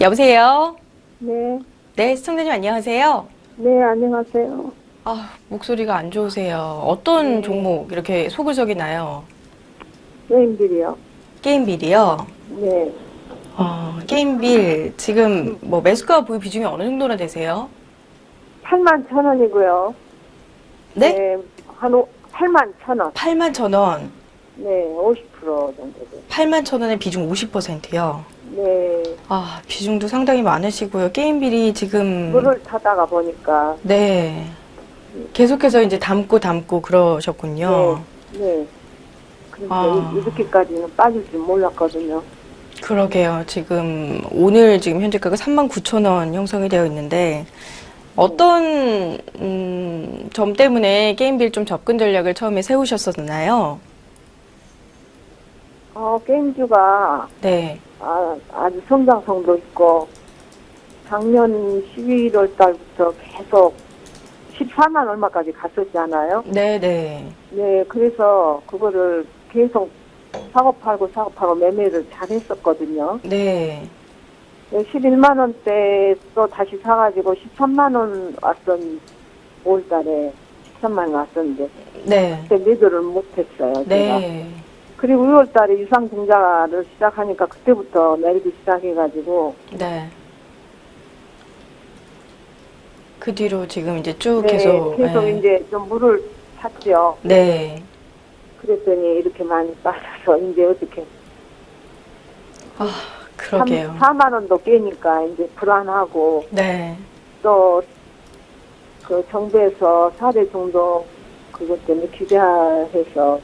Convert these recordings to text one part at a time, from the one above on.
여보세요? 네, 네, 시청자님 안녕하세요. 네, 안녕하세요. 아, 목소리가 안 좋으세요. 어떤 네. 종목 이렇게 속을적이 나요? 게임들이요. 게임빌이요? 네, 어, 게임빌 지금 뭐 매수가 보유 비중이 어느 정도나 되세요? 8만 천 원이고요. 네? 한 오, 8만 천 원. 8만 천 원. 네, 50% 정도 돼요. 8만 천 원의 비중 50%요. 네, 아, 비중도 상당히 많으시고요. 게임빌이 지금 물을 타다가 보니까, 네. 계속해서 이제 담고 담고 그러셨군요. 네. 그래서 아. 이- 이렇게까지는 빠질 줄 몰랐거든요. 그러게요. 지금 오늘 지금 현재가가 39,000원 형성이 되어 있는데 어떤 음, 점 때문에 게임빌 좀 접근 전략을 처음에 세우셨었나요? 어, 게임주가 네. 아, 아주 성장성도 있고, 작년 11월 달부터 계속 14만 얼마까지 갔었잖아요. 네, 네. 네, 그래서 그거를 계속 사고 팔고 사고 팔고 매매를 잘 했었거든요. 네. 11만 원대 또 다시 사가지고 13만 원 왔던 5월 달에 13만 원 왔었는데 네. 그때 매도를 못했어요. 제가. 네. 그리고 6월 달에 유상 증자를 시작하니까 그때부터 내리기 시작해가지고 네. 그 뒤로 지금 이제 쭉 네, 계속 계속 네. 이제 좀 물을 탔죠. 네. 그랬더니 이렇게 많이 빠져서 이제 어떻게 아, 그러게요. 3, 4만 원도 깨니까 이제 불안하고 네. 또 그 정부에서 4대 정도 그것 때문에 규제해서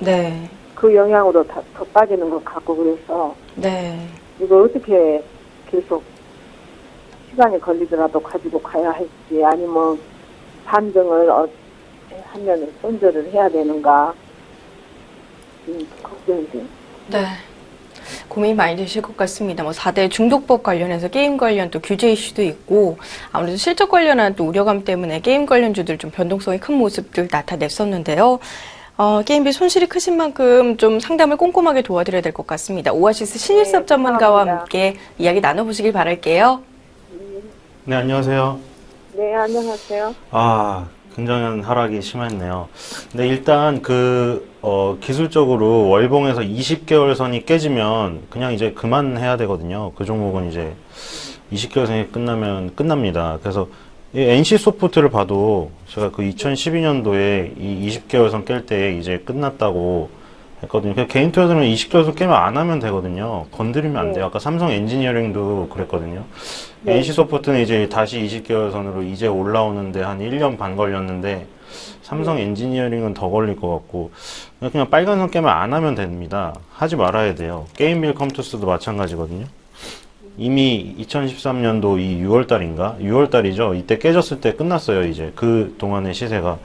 네. 그 영향으로 다, 더 빠지는 것 같고 그래서 네. 이거 어떻게 계속 시간이 걸리더라도 가지고 가야 할지 아니면 반등을 어, 하면 손절을 해야 되는가 음, 걱정이 돼요. 네. 고민이 많이 되실 것 같습니다. 뭐 4대 중독법 관련해서 게임 관련 또 규제 이슈도 있고 아무래도 실적 관련한 또 우려감 때문에 게임 관련주들 좀 변동성이 큰 모습들 나타냈었는데요. 어, 게임비 손실이 크신 만큼 좀 상담을 꼼꼼하게 도와드려야 될 것 같습니다. 오아시스 신일섭 네, 전문가와 감사합니다. 함께 이야기 나눠보시길 바랄게요. 네, 안녕하세요. 네, 안녕하세요. 아, 굉장한 하락이 심했네요. 근데 일단 그, 어, 기술적으로 월봉에서 20개월 선이 깨지면 그냥 이제 그만해야 되거든요. 그 종목은 이제 20개월 선이 끝나면 끝납니다. 그래서 이 NC 소프트를 봐도 제가 그 2012년도에 이 20개월 선 깰 때 이제 끝났다고 했거든요. 개인 투자자는 20개월 선 깨면 안 하면 되거든요. 건드리면 안 돼요. 아까 삼성 엔지니어링도 그랬거든요. 네. NC 소프트는 이제 다시 20개월 선으로 이제 올라오는데 한 1년 반 걸렸는데 삼성 엔지니어링은 더 걸릴 것 같고 그냥 빨간 선 깨면 안 하면 됩니다. 하지 말아야 돼요. 게임 빌 컴투스도 마찬가지거든요. 이미 2013년도 이 6월 달인가? 6월 달이죠. 이때 깨졌을 때 끝났어요, 이제. 그 동안의 시세가.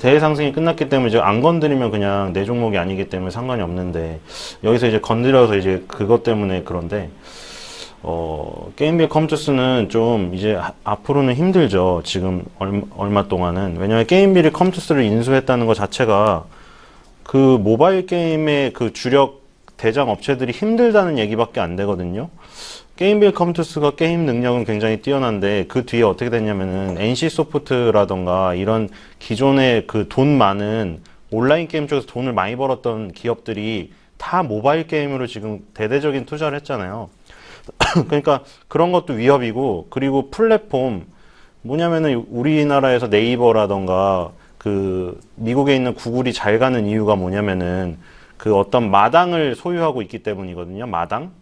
대상승이 끝났기 때문에 이제 안 건드리면 그냥 내 종목이 아니기 때문에 상관이 없는데, 여기서 이제 건드려서 이제 그것 때문에 그런데, 어, 게임빌 컴투스는 좀 이제 하- 앞으로는 힘들죠. 지금 얼마, 얼마 동안은. 왜냐면 게임빌이 컴투스를 인수했다는 것 자체가 그 모바일 게임의 그 주력 대장 업체들이 힘들다는 얘기밖에 안 되거든요. 게임빌 컴투스가 게임 능력은 굉장히 뛰어난데 그 뒤에 어떻게 됐냐면은 NC 소프트라던가 이런 기존의 그 돈 많은 온라인 게임 쪽에서 돈을 많이 벌었던 기업들이 다 모바일 게임으로 지금 대대적인 투자를 했잖아요. 그러니까 그런 것도 위협이고 그리고 플랫폼 뭐냐면은 우리나라에서 네이버라던가 그 미국에 있는 구글이 잘 가는 이유가 뭐냐면은 그 어떤 마당을 소유하고 있기 때문이거든요. 마당.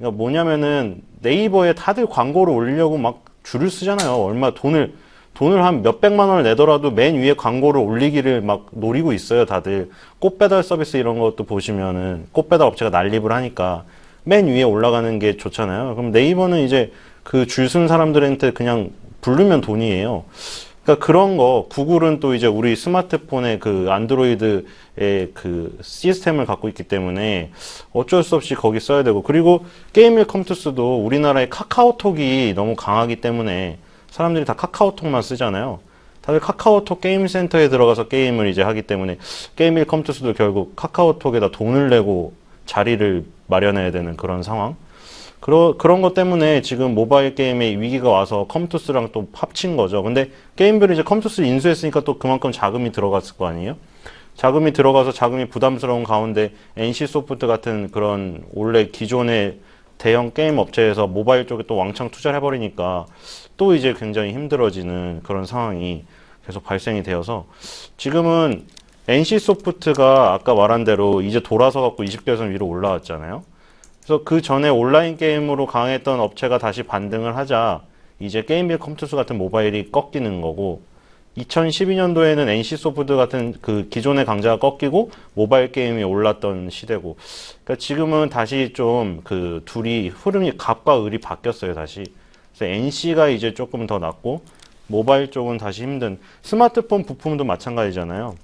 그러니까 뭐냐면은 네이버에 다들 광고를 올리려고 막 줄을 쓰잖아요. 얼마 돈을 돈을 한 몇백만 원을 내더라도 맨 위에 광고를 올리기를 막 노리고 있어요. 다들 꽃 배달 서비스 이런 것도 보시면은 꽃 배달 업체가 난립을 하니까 맨 위에 올라가는 게 좋잖아요. 그럼 네이버는 이제 그 줄 쓴 사람들한테 그냥 부르면 돈이에요. 그러니까 그런 거 구글은 또 이제 우리 스마트폰의 그 안드로이드의 그 시스템을 갖고 있기 때문에 어쩔 수 없이 거기 써야 되고 그리고 게임일 컴투스도 우리나라의 카카오톡이 너무 강하기 때문에 사람들이 다 카카오톡만 쓰잖아요. 다들 카카오톡 게임 센터에 들어가서 게임을 이제 하기 때문에 게임일 컴투스도 결국 카카오톡에다 돈을 내고 자리를 마련해야 되는 그런 상황. 그러, 그런 것 때문에 지금 모바일 게임에 위기가 와서 컴투스랑 또 합친 거죠. 근데 게임별이 이제 컴투스 인수했으니까 또 그만큼 자금이 들어갔을 거 아니에요? 자금이 들어가서 자금이 부담스러운 가운데 NC 소프트 같은 그런 원래 기존의 대형 게임 업체에서 모바일 쪽에 또 왕창 투자를 해버리니까 또 이제 굉장히 힘들어지는 그런 상황이 계속 발생이 되어서 지금은 NC 소프트가 아까 말한 대로 이제 돌아서 갖고 20개선 위로 올라왔잖아요. 그래서 그 전에 온라인 게임으로 강했던 업체가 다시 반등을 하자 이제 게임빌 컴투스 같은 모바일이 꺾이는 거고 2012년도에는 NC 소프트 같은 그 기존의 강자가 꺾이고 모바일 게임이 올랐던 시대고 그러니까 지금은 다시 좀 그 둘이 흐름이 갑과 을이 바뀌었어요 다시 그래서 NC가 이제 조금 더 낫고 모바일 쪽은 다시 힘든 스마트폰 부품도 마찬가지잖아요.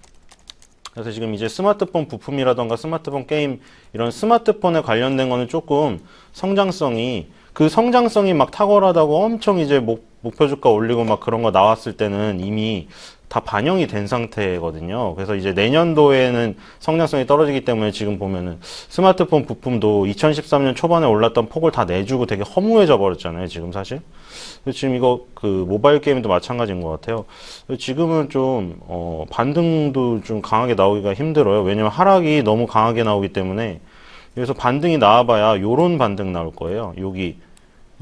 그래서 지금 이제 스마트폰 부품이라던가 스마트폰 게임 이런 스마트폰에 관련된 거는 조금 성장성이 그 성장성이 막 탁월하다고 엄청 이제 목, 목표 주가 올리고 막 그런 거 나왔을 때는 이미 다 반영이 된 상태거든요. 그래서 이제 내년도에는 성장성이 떨어지기 때문에 지금 보면은 스마트폰 부품도 2013년 초반에 올랐던 폭을 다 내주고 되게 허무해져 버렸잖아요. 지금 사실. 그래서 지금 이거 그 모바일 게임도 마찬가지인 것 같아요. 지금은 좀, 어, 반등도 좀 강하게 나오기가 힘들어요. 왜냐면 하락이 너무 강하게 나오기 때문에 여기서 반등이 나와봐야 요런 반등 나올 거예요. 여기,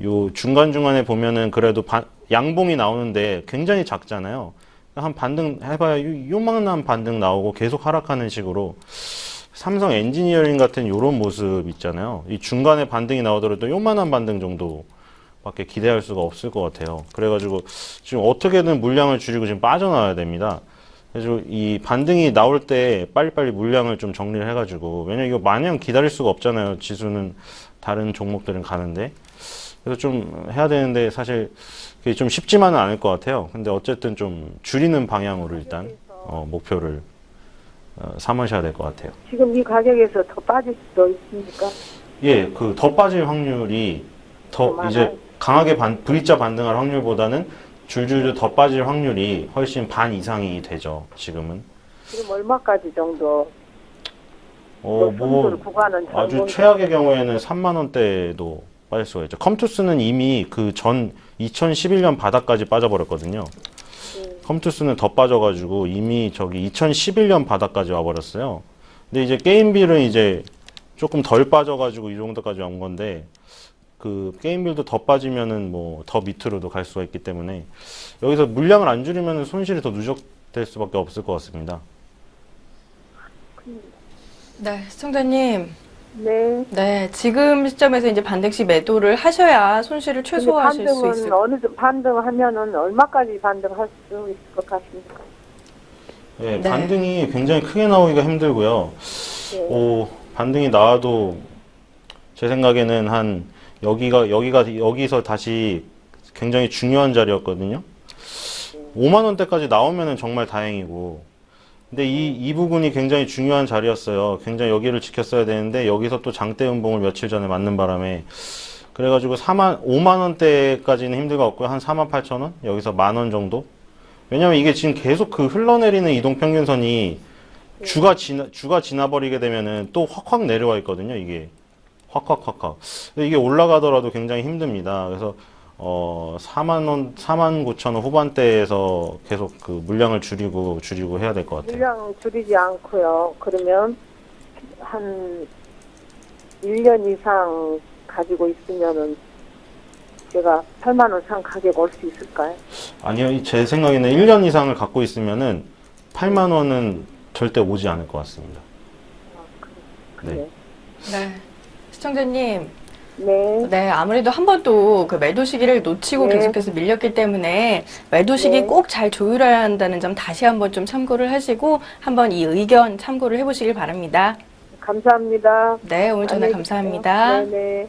요 중간중간에 보면은 그래도 반- 양봉이 나오는데 굉장히 작잖아요. 한 반등 해봐야 요- 요만한 반등 나오고 계속 하락하는 식으로 삼성 엔지니어링 같은 요런 모습 있잖아요. 이 중간에 반등이 나오더라도 요만한 반등 정도 밖에 기대할 수가 없을 것 같아요. 그래가지고 지금 어떻게든 물량을 줄이고 지금 빠져나와야 됩니다. 그래서 이 반등이 나올 때 빨리빨리 물량을 좀 정리를 해가지고 왜냐면 이거 마냥 기다릴 수가 없잖아요. 지수는 다른 종목들은 가는데 그래서 좀 해야 되는데 사실 그게 좀 쉽지만은 않을 것 같아요. 근데 어쨌든 좀 줄이는 방향으로 일단 어, 목표를 어, 삼으셔야 될 것 같아요. 지금 이 가격에서 더 빠질 수도 있습니까? 예, 그 더 빠질 확률이 더? 이제 강하게 반, V자 반등할 확률보다는 줄줄줄 더 빠질 확률이 훨씬 반 이상이 되죠, 지금은. 지금 얼마까지 정도 어, 뭐 구간은 잘 아주 최악의 경우에는 3만 원대도 빠질 수가 있죠. 컴투스는 이미 그 전 2011년 바닥까지 빠져버렸거든요. 네. 컴투스는 더 빠져가지고 이미 저기 2011년 바닥까지 와버렸어요. 근데 이제 게임빌은 이제 조금 덜 빠져가지고 이 정도까지 온 건데 그 게임빌도 더 빠지면은 뭐 더 밑으로도 갈 수가 있기 때문에 여기서 물량을 안 줄이면 손실이 더 누적될 수밖에 없을 것 같습니다. 네, 시청자님. 네. 네, 지금 시점에서 이제 반등 시 매도를 하셔야 손실을 최소화하실 수 반등은 있을 어느 정도 반등하면은 얼마까지 반등할 수 있을 것 같습니까? 네, 네. 반등이 굉장히 크게 나오기가 힘들고요. 네. 오, 반등이 나와도 제 생각에는 한 여기가 여기가 여기서 다시 굉장히 중요한 자리였거든요. 5만 원대까지 나오면은 정말 다행이고. 근데 이, 이 부분이 굉장히 중요한 자리였어요. 굉장히 여기를 지켰어야 되는데 여기서 또 장대 음봉을 며칠 전에 맞는 바람에 그래가지고 4만 5만 원대까지는 힘들 것 같고요. 한 4만 8천 원 여기서 만 원 정도. 왜냐면 이게 지금 계속 그 흘러내리는 이동 평균선이 주가 지나 주가 지나버리게 되면은 또 확확 내려와 있거든요. 이게 확확 확확. 근데 이게 올라가더라도 굉장히 힘듭니다. 그래서 어 4만 원, 4만 9천 원 후반대에서 계속 그 물량을 줄이고 줄이고 해야 될 것 같아요. 물량 줄이지 않고요. 그러면 한 1년 이상 가지고 있으면은 제가 8만 원 상 가격 올 수 있을까요? 아니요, 이- 제 생각에는 1년 이상을 갖고 있으면은 8만 원은 절대 오지 않을 것 같습니다. 그래. 네. 네. 시청자님, 네. 네, 아무래도 한 번도 그 매도 시기를 놓치고 네. 계속해서 밀렸기 때문에 매도 시기 네. 꼭 잘 조율해야 한다는 점 다시 한번 좀 참고를 하시고 한번 이 의견 참고를 해보시길 바랍니다. 감사합니다. 네, 오늘 전화 안녕히 계세요. 감사합니다. 네네.